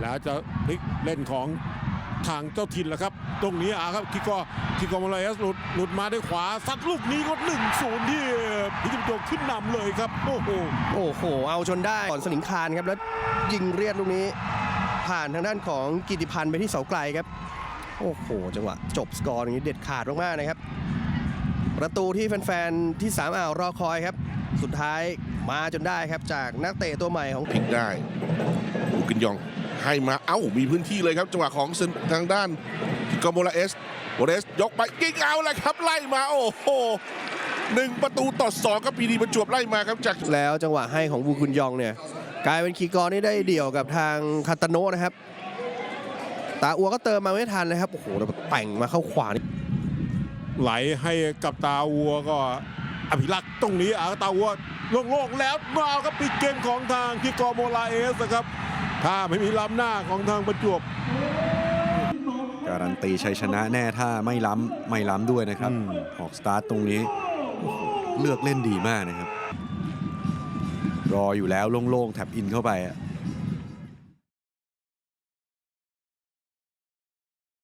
แล้วจะพลิกเล่นของทางเจ้าถิ่นแล้วครับ ตรงนี้อะครับคิโกคิโกมาเลสหลุดหลุดมาด้วยขวาซัดลูกนี้ก็หนึ่งศูนย์ที่พิจิตรประจวบขึ้นนำเลยครับ โอ้โหโอ้โห เอาจนได้ก่อนสลิงคานครับแล้วยิงเรียดลูกนี้ ผ่านทางด้านของกิติพันธ์ไปที่เสาไกลครับ โอ้โห จังหวะจบสกอร์อย่างนี้เด็ดขาดมากๆนะครับ ประตูที่แฟนๆที่สามอ่าวรอคอยครับ สุดท้ายมาจนได้ครับจากนักเตะตัวใหม่ของพลิกได้ลูกินยอง ให้มาเอ้ามีพื้นที่เลยครับ จังหวะของเซนทางด้านกอโมลาเอสโมเรสยกไปยิงเอาเลยครับไล่มาโอ้โหหนึ่งประตูต่อสองครับปีดีประจวบไล่มาครับจากแล้วจังหวะให้ของวูกุนยองเนี่ยกลายเป็นคีย์กรนี่ได้เดี่ยวกับทางคาตาโนะนะครับ ตาอัวก็เติมมาไม่ทันนะครับโอ้โหแล้วแต่งมาเข้าขวานี่ไหลให้กับตาวัวก็ อภิรักษ์ตรงนี้อะตาวัวโล่งๆแล้วมาเอาครับปิดเกมของทางคิโกโมลาเอสนะครับถ้าไม่มีล้ำหน้าของทางประจวบการันตีชัยชนะแน่ถ้าไม่ล้ำไม่ล้ำด้วยนะครับอืมออกสตาร์ทตรงนี้โอ้โหเลือกเล่นดีมากนะครับ รออยู่แล้วโล่งๆแท็บอินเข้าไปอะ